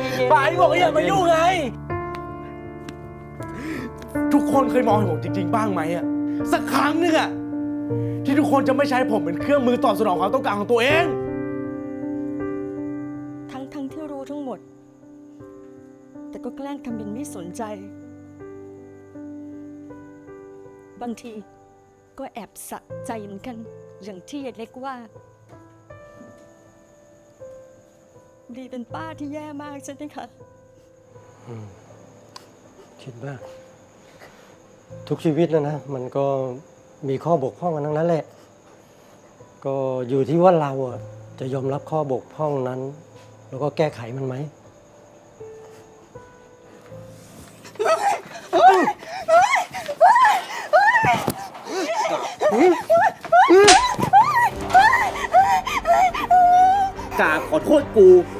เย็นๆไปบอกว่าอย่ามายุ่งไง ทุกคนเคยมองเห็นผมจริง ๆ บ้างไหมอะสักครั้งหนึงอะที่ทุกคนจะไม่ใช้ผมเป็นเครื่องมือตอบสนองความต้องการของตัวเอง ทั้งทั้งที่รู้ทั้งหมด แต่ก็แกล้งทำเป็นไม่สนใจ บางทีก็แอบสะใจเหมือนกัน อย่างที่ยายเล็กว่า ดีเป็นป้าที่แย่มากใช่ไหมคะคิดมากทุกชีวิตนะนะ มันก็มีข้อบกพร่องกันทั้งนั้นแหละ ก็อยู่ที่ว่าเราอะจะยอมรับข้อบกพร่องนั้น แล้วก็แก้ไขมันไหมกราบขอโทษกูแท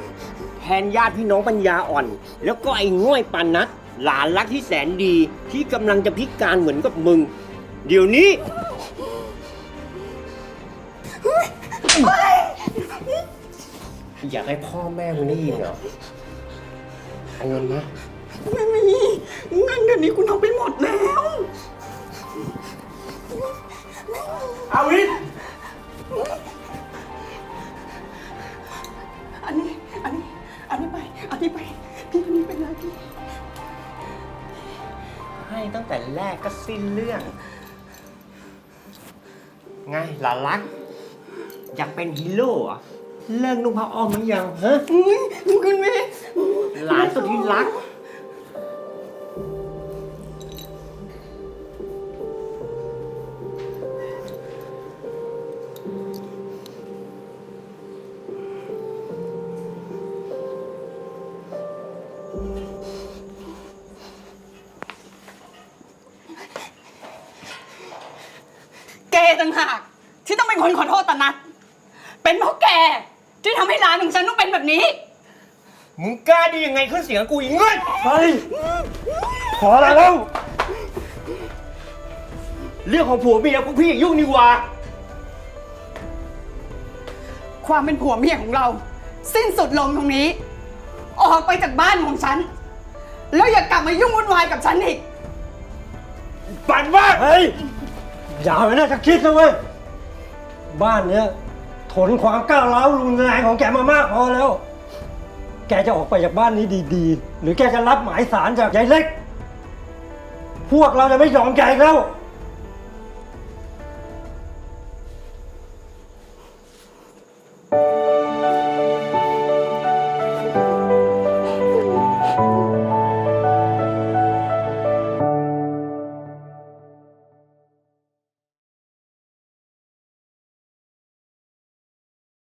นญาติพี่น้องปัญญาอ่อน แล้วก็ไอ้ง่อยปันนัดหลานรักที่แสนดีที่กำลังจะพิการเหมือนกับมึง เดี๋ยวนี้ อยากให้พ่อแม่มึงได้ยินเหรอเอาเงินมาไม่มีเงินเดือนนี้คุณเอาไปหมดแล้ว อาวิน นี้ไปอันนี้ไป พี่คนนี้เป็นไรพี่ ให้ตั้งแต่แรกก็สิ้นเรื่อง ไงหลานรัก อยากเป็นฮีโร่เหรอะเลิกนุ่งผ้าอ้อมหรือยังฮะ อุ้ยคุณเมย์หลานสุดที่รัก ต่างหาก ที่ต้องเป็นคนขอโทษตานัดเป็นเพราะแกที่ทำให้ร้านของฉันต้องเป็นแบบนี้ มึงกล้าดียังไงขึ้นเสียงกับกูอีกเงินเฮ้ยขออะไรแล้วเรื่องของผัวเมียพวกพี่อย่ายุ่งดีกว่า ความเป็นผัวเมียของเรา สิ้นสุดลงตรงนี้ ออกไปจากบ้านของฉัน แล้วอย่ากลับมายุ่งวุ่นวายกับฉันอีก ปั่นมากเฮ้ย อย่าไปน่าจะคิดนะเว้ย บ้านเนี้ยทนความก้าวร้าวรุนแรงของแกมามากพอแล้ว แกจะออกไปจากบ้านนี้ดีๆ หรือแกจะรับหมายสารจากยายเล็ก พวกเราจะไม่ยอมแกอีกแล้ว